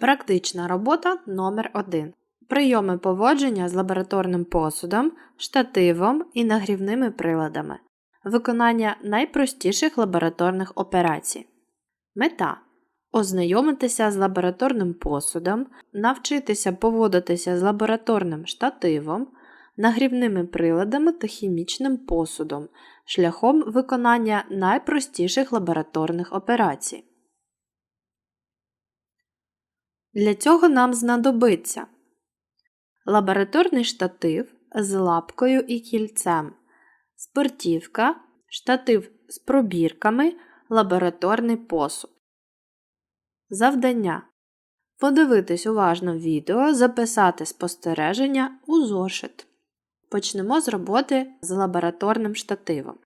Практична робота номер 1 Прийоми поводження з лабораторним посудом, штативом і нагрівними приладами. Виконання найпростіших лабораторних операцій. Мета ознайомитися з лабораторним посудом, навчитися поводитися з лабораторним штативом, нагрівними приладами та хімічним посудом шляхом виконання найпростіших лабораторних операцій. Для цього нам знадобиться лабораторний штатив з лапкою і кільцем, спиртівка, штатив з пробірками, лабораторний посуд. Завдання подивитись уважно відео, записати спостереження у зошит. Почнемо з роботи з лабораторним штативом.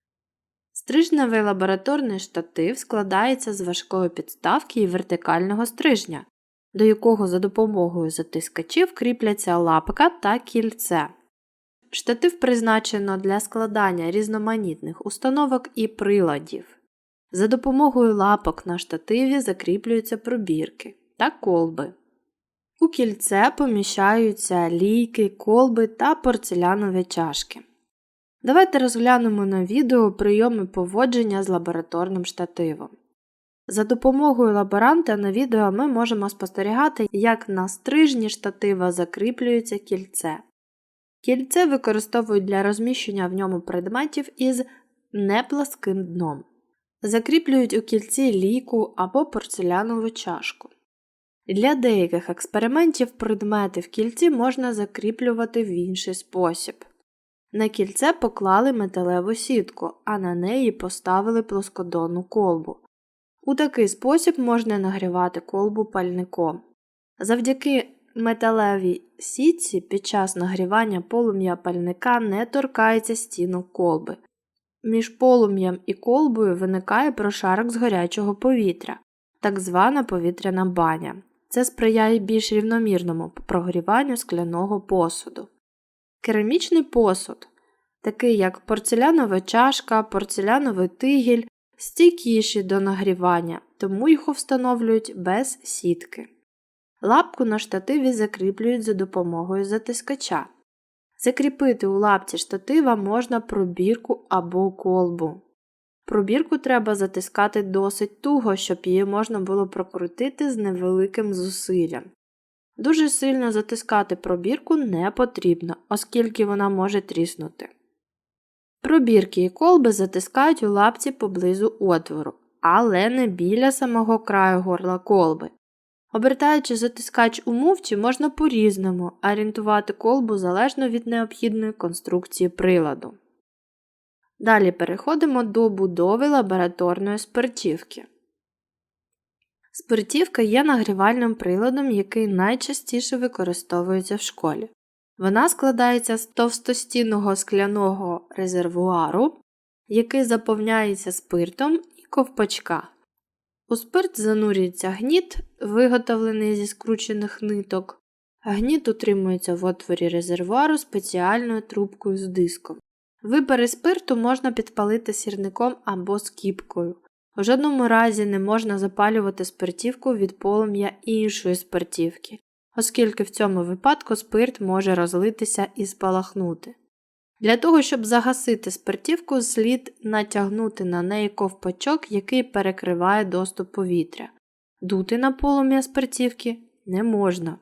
Стрижневий лабораторний штатив складається з важкої підставки і вертикального стрижня, до якого за допомогою затискачів кріпляться лапка та кільце. Штатив призначено для складання різноманітних установок і приладів. За допомогою лапок на штативі закріплюються пробірки та колби. У кільце поміщаються лійки, колби та порцелянові чашки. Давайте розглянемо на відео прийоми поводження з лабораторним штативом. За допомогою лаборанта на відео ми можемо спостерігати, як на стрижні штатива закріплюється кільце. Кільце використовують для розміщення в ньому предметів із непласким дном. Закріплюють у кільці ліку або порцелянову чашку. Для деяких експериментів предмети в кільці можна закріплювати в інший спосіб. На кільце поклали металеву сітку, а на неї поставили плоскодонну колбу. У такий спосіб можна нагрівати колбу пальником. Завдяки металевій сітці під час нагрівання полум'я пальника не торкається стінок колби. Між полум'ям і колбою виникає прошарок з гарячого повітря, так звана повітряна баня. Це сприяє більш рівномірному прогріванню скляного посуду. Керамічний посуд, такий як порцелянова чашка, порцеляновий тигіль, стійкіші до нагрівання, тому їх встановлюють без сітки. Лапку на штативі закріплюють за допомогою затискача. Закріпити у лапці штатива можна пробірку або колбу. Пробірку треба затискати досить туго, щоб її можна було прокрутити з невеликим зусиллям. Дуже сильно затискати пробірку не потрібно, оскільки вона може тріснути. Пробірки і колби затискають у лапці поблизу отвору, але не біля самого краю горла колби. Обертаючи затискач у мувці, можна по-різному орієнтувати колбу залежно від необхідної конструкції приладу. Далі переходимо до будови лабораторної спиртівки. Спиртівка є нагрівальним приладом, який найчастіше використовується в школі. Вона складається з товстостінного скляного резервуару, який заповняється спиртом і ковпачка. У спирт занурюється гніт, виготовлений зі скручених ниток. Гніт утримується в отворі резервуару спеціальною трубкою з диском. Випари спирту можна підпалити сірником або скіпкою. У жодному разі не можна запалювати спиртівку від полум'я іншої спиртівки, оскільки в цьому випадку спирт може розлитися і спалахнути. Для того, щоб загасити спиртівку, слід натягнути на неї ковпачок, який перекриває доступ повітря. Дути на полум'я спиртівки не можна.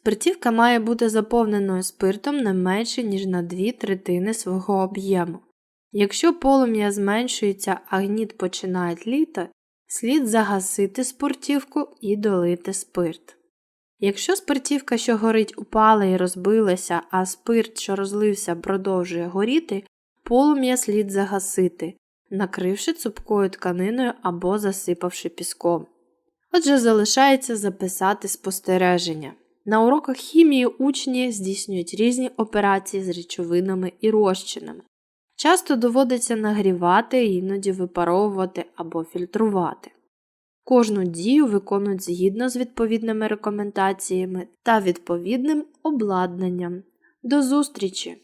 Спиртівка має бути заповненою спиртом не менше, ніж на 2 третини свого об'єму. Якщо полум'я зменшується, а гніт починає тліти, слід загасити спиртівку і долити спирт. Якщо спиртівка, що горить, упала і розбилася, а спирт, що розлився, продовжує горіти, полум'я слід загасити, накривши цупкою тканиною або засипавши піском. Отже, залишається записати спостереження. На уроках хімії учні здійснюють різні операції з речовинами і розчинами. Часто доводиться нагрівати, іноді випаровувати або фільтрувати. Кожну дію виконують згідно з відповідними рекомендаціями та відповідним обладнанням. До зустрічі!